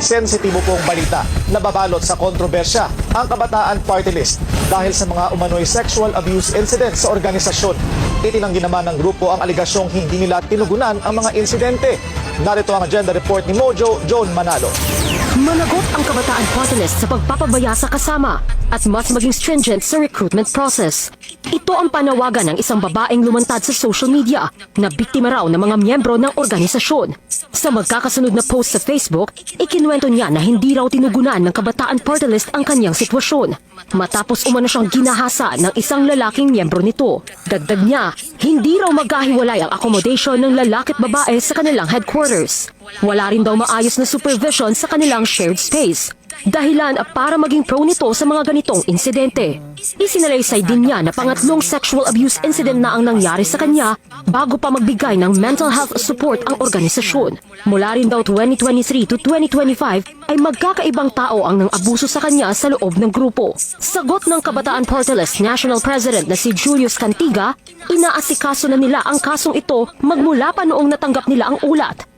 sensitibo pong balita na babalot sa kontrobersya ang Kabataan Party List dahil sa mga umano'y sexual abuse incidents sa organisasyon. Itinanggi naman ng grupo ang aligasyong hindi nila tinugunan ang mga insidente. Narito ang agenda report ni Mojo John Manalo. Managot ang kabataan party list sa pagpapabaya sa kasama at mas maging stringent sa recruitment process. Ito ang panawagan ng isang babaeng lumantad sa social media na biktima raw ng mga miyembro ng organisasyon. Sa magkakasunod na post sa Facebook, ikinuwento niya na hindi raw tinugunan ng kabataan party list ang kanyang sitwasyon. Matapos umano siyang ginahasa ng isang lalaking miyembro nito. Dagdag niya, hindi raw magkahiwalay ang accommodation ng lalaki at babae sa kanilang headquarters. Wala rin daw maayos na supervision sa kanilang shared space. Dahilan para maging pro nito sa mga ganitong insidente. Isinalaysay din niya na pangatlong sexual abuse incident na ang nangyari sa kanya bago pa magbigay ng mental health support ang organisasyon. Mula rin daw 2023 to 2025 ay magkakaibang tao ang nang abuso sa kanya sa loob ng grupo. Sagot ng Kabataan Party List National President na si Julius Cantiga, inaasikaso na nila ang kasong ito magmula pa noong natanggap nila ang ulat.